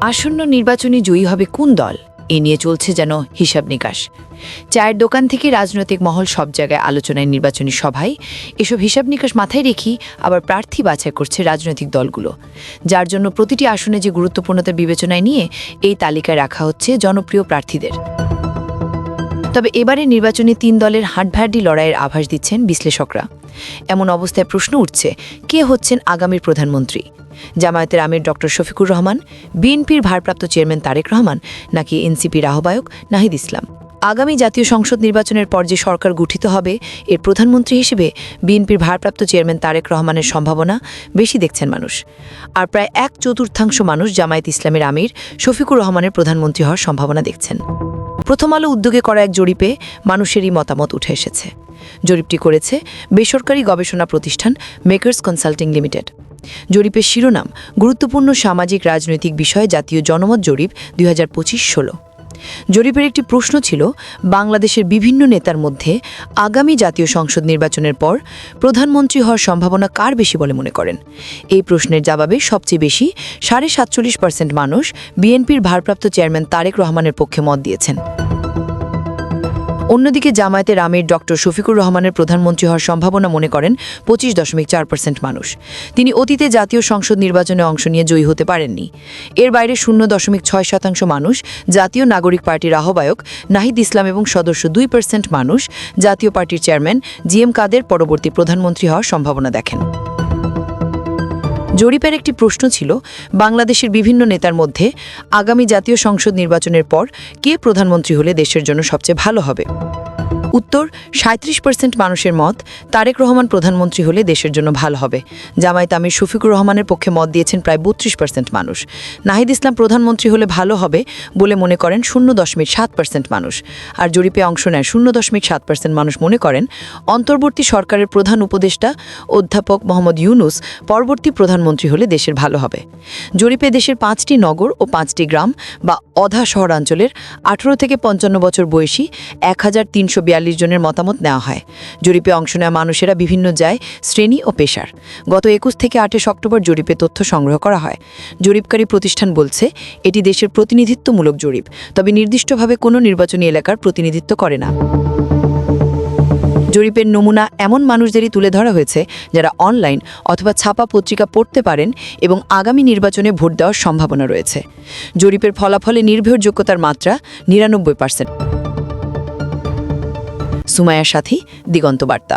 আসন্ন নির্বাচনে জয়ী হবে কোন দল? এ নিয়ে চলছে যেন হিসাব নিকাশ। চায়ের দোকান থেকে রাজনৈতিক মহল সব জায়গায় আলোচনায় নির্বাচনী সভায়। এসব হিসাব নিকাশ মাথায় রেখেই আবার প্রার্থী বাছাই করছে রাজনৈতিক দলগুলো। যার জন্য প্রতিটি আসনে যে গুরুত্বপূর্ণতা বিবেচনায় নিয়ে এই তালিকায় রাখা হচ্ছে জনপ্রিয় প্রার্থীদের। তবে এবারে নির্বাচনে তিন দলের হাড্ভাড্ডি লড়াইয়ের আভাস দিচ্ছেন বিশ্লেষকরা। এমন অবস্থায় প্রশ্ন উঠছে, কে হচ্ছেন আগামীর প্রধানমন্ত্রী? জামায়াতের আমির ডক্টর শফিকুর রহমান, বিএনপির ভারপ্রাপ্ত চেয়ারম্যান তারেক রহমান, নাকি এনসিপির আহ্বায়ক নাহিদ ইসলাম? আগামী জাতীয় সংসদ নির্বাচনের পর যে সরকার গঠিত হবে, এর প্রধানমন্ত্রী হিসেবে বিএনপির ভারপ্রাপ্ত চেয়ারম্যান তারেক রহমানের সম্ভাবনা বেশি দেখছেন মানুষ। আর প্রায় এক চতুর্থাংশ মানুষ জামায়াত ইসলামের আমির শফিকুর রহমানের প্রধানমন্ত্রী হওয়ার সম্ভাবনা দেখছেন। প্রথম আলো উদ্যোগে করা এক জরিপে মানুষেরই মতামত উঠে এসেছে। জরিপটি করেছে বেসরকারি গবেষণা প্রতিষ্ঠান মেকার্স কনসাল্টিং লিমিটেড। জরিপের শিরোনাম, গুরুত্বপূর্ণ সামাজিক রাজনৈতিক বিষয়ে জাতীয় জনমত জরিপ দুই হাজার পঁচিশ ষোলো। জরিপের একটি প্রশ্ন ছিল, বাংলাদেশের বিভিন্ন নেতার মধ্যে আগামী জাতীয় সংসদ নির্বাচনের পর প্রধানমন্ত্রী হওয়ার সম্ভাবনা কার বেশি বলে মনে করেন? এই প্রশ্নের জবাবে সবচেয়ে বেশি সাড়ে সাতচল্লিশ পার্সেন্ট মানুষ বিএনপির ভারপ্রাপ্ত চেয়ারম্যান তারেক রহমানের পক্ষে মত দিয়েছেন। অন্যদিকে জামায়াতের রামের ডক্টর শফিকুর রহমানের প্রধানমন্ত্রী হওয়ার সম্ভাবনা মনে করেন পঁচিশ দশমিক চার পার্সেন্ট মানুষ। তিনি অতীতে জাতীয় সংসদ নির্বাচনে অংশ নিয়ে জয়ী হতে পারেননি। এর বাইরে শূন্য দশমিক ছয় শতাংশ মানুষ, জাতীয় নাগরিক পার্টির আহ্বায়ক নাহিদ ইসলাম এবং সদস্য দুই পার্সেন্ট মানুষ, জাতীয় পার্টির চেয়ারম্যান জি এম কাদের পরবর্তী প্রধানমন্ত্রী হওয়ার সম্ভাবনা দেখেন। জরিপের একটি প্রশ্ন ছিল, বাংলাদেশের বিভিন্ন নেতার মধ্যে আগামী জাতীয় সংসদ নির্বাচনের পর কে প্রধানমন্ত্রী হলে দেশের জন্য সবচেয়ে ভালো হবে? উত্তর সাঁত্রিশ পার্সেন্ট মানুষের মত তারেক রহমান প্রধানমন্ত্রী হলে দেশের জন্য ভালো হবে। জামায়াত আমির শফিকুর রহমানের পক্ষে মত দিয়েছেন প্রায় বত্রিশ পার্সেন্ট মানুষ। নাহিদ ইসলাম প্রধানমন্ত্রী হলে ভালো হবে বলে মনে করেন শূন্য দশমিক সাত পার্সেন্ট মানুষ। আর জরিপে অংশ নেয় শূন্য দশমিক সাত পার্সেন্ট মানুষ মনে করেন অন্তর্বর্তী সরকারের প্রধান উপদেষ্টা অধ্যাপক মোহাম্মদ ইউনুস পরবর্তী প্রধানমন্ত্রী হলে দেশের ভালো হবে। জরিপে দেশের পাঁচটি নগর ও পাঁচটি গ্রাম বা অধা শহরাঞ্চলের আঠারো থেকে পঞ্চান্ন বছর বয়সী এক হাজার তিনশো বিয়াল্লিশ জনের মতামত নেওয়া হয়। জরিপে অংশ নেওয়া মানুষেরা বিভিন্ন যায়, শ্রেণি ও পেশার। গত একুশ থেকে আঠাশ অক্টোবর জরিপে তথ্য সংগ্রহ করা হয়। জরিপকারী প্রতিষ্ঠান বলছে, এটি দেশের প্রতিনিধিত্বমূলক জরিপ, তবে নির্দিষ্টভাবে কোনো নির্বাচনী এলাকার প্রতিনিধিত্ব করে না। জরিপের নমুনা এমন মানুষদেরই তুলে ধরা হয়েছে, যারা অনলাইন অথবা ছাপা পত্রিকা পড়তে পারেন এবং আগামী নির্বাচনে ভোট দেওয়ার সম্ভাবনা রয়েছে। জরিপের ফলাফলে নির্ভরযোগ্যতার মাত্রা নিরানব্বই পার্সেন্ট। সুমায়ার সাথী দিগন্ত বার্তা।